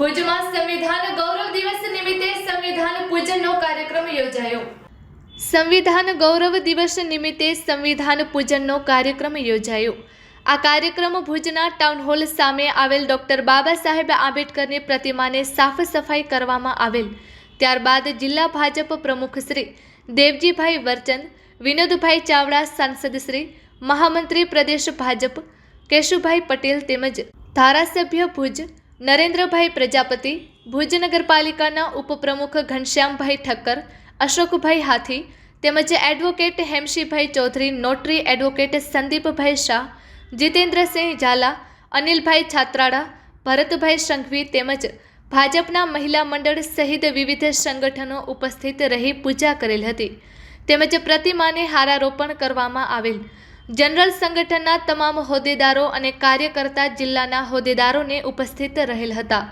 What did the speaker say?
ભુજમાં સંવિધાન ગૌરવ દિવસ નિમિત્તે સંવિધાન પૂજનનો કાર્યક્રમ યોજાયો. સંવિધાન ગૌરવ દિવસ નિમિત્તે સંવિધાન પૂજનનો કાર્યક્રમ યોજાયો. આ કાર્યક્રમ ભુજના ટાઉન હોલ સામે આવેલ ડોક્ટર બાબા સાહેબ આંબેડકરની પ્રતિમાને સાફ સફાઈ કરવામાં આવેલ. ત્યારબાદ જિલ્લા ભાજપ પ્રમુખશ્રી દેવજીભાઈ વર્ચન, વિનોદભાઈ ચાવડા સાંસદ શ્રી મહામંત્રી પ્રદેશ ભાજપ, કેશુભાઈ પટેલ તેમજ ધારાસભ્ય ભુજ નરેન્દ્રભાઈ પ્રજાપતિ, ભુજ નગરપાલિકાના ઉપપ્રમુખ ઘનશ્યામભાઈ ઠક્કર, અશોકભાઈ હાથી તેમજ advocate Hemshibhai Chaudhary, notary advocate Sandeepbhai Shah, Jitendrasinh Jhala, અનિલભાઈ છાત્રાળા ભરતભાઈ સંઘવી તેમજ ભાજપના મહિલા મંડળ સહિત વિવિધ સંગઠનો ઉપસ્થિત રહી પૂજા કરેલ હતી. તેમજ પ્રતિમાને હારારોપણ કરવામાં આવેલ. જનરલ સંગઠનના તમામ હોદ્દેદારો અને કાર્યકર્તા જિલ્લાના હોદ્દેદારોને ઉપસ્થિત રહેલ હતા.